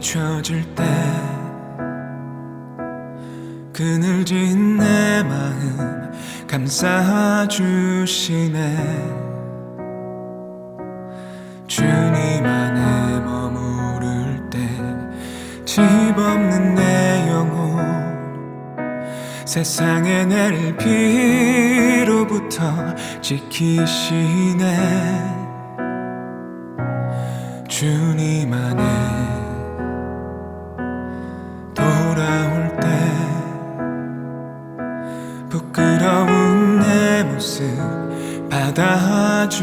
비춰질 때 그늘진 내 마음 감싸 주시네 주님 안에 머무를 때 집 없는 내 영혼 세상의 내 비로부터 지키시네. 주님 안에 돌아올 때 부끄러운 내 모습 받아주시네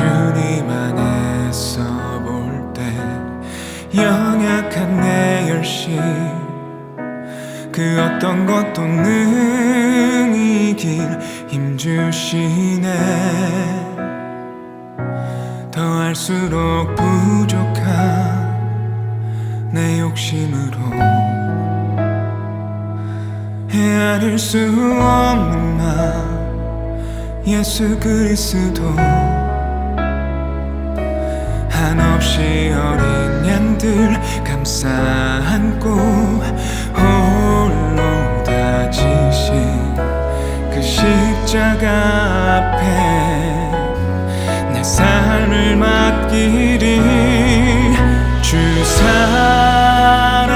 주님 안에서 볼때 연약한 내 열심 그 어떤 것도 능 이길 힘 주시네. 더할수록 부족한 내 욕심으로 헤아릴 수 없는 맘 예수 그리스도 한없이 어린 양들 감싸 안고 홀로 다지신 그 십자가 앞에 내 삶을 맡기리. 주 사랑하는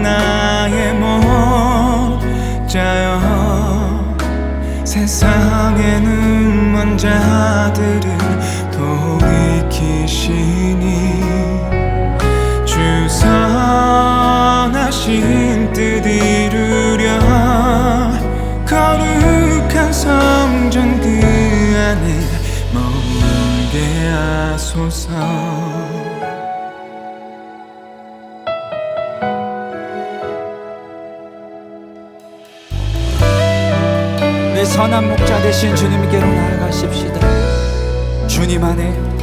나의 목자여 세상에는 먼 자들 을 돌이키시니 주 선하신 뜻 이루려 거룩한 성전 그 안에 머물게 하소서 내 선한 목자 되신 주님께로 나아가십시다. 주님 안에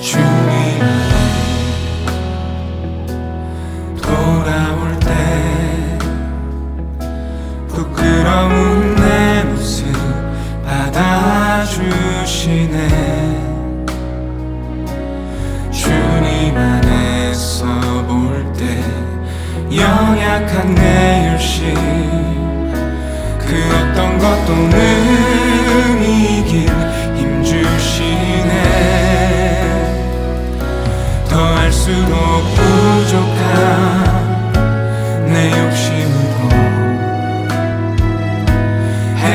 주님 돌아올 때 부끄러운 내 모습 받아주시네. 주님 안에서 볼때 연약한 내 열심 그 어떤 것도 능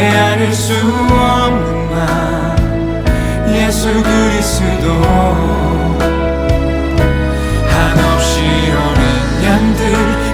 헤아릴 수 없는 맘 예수 그리스도. 한없이 어린 양들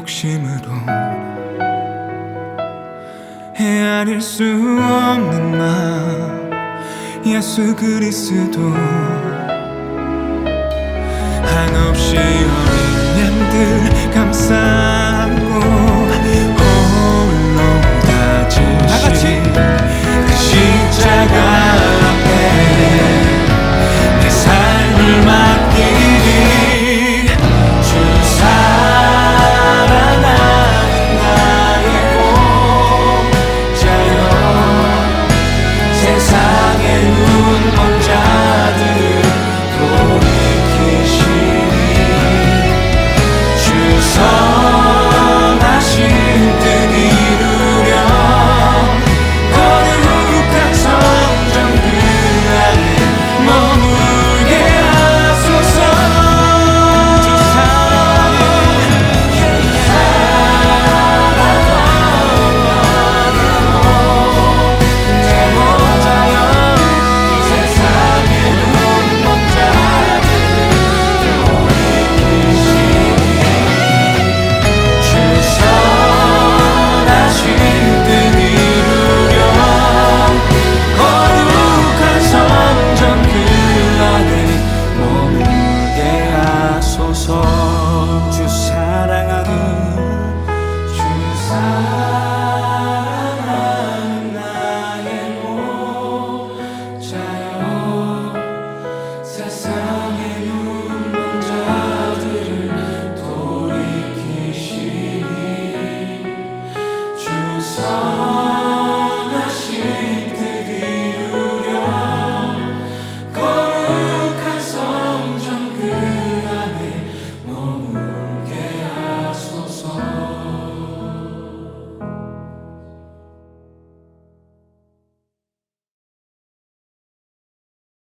욕심으로 헤아릴 수 없는 나 예수 그리스도. 한없이 어린 양들 감싸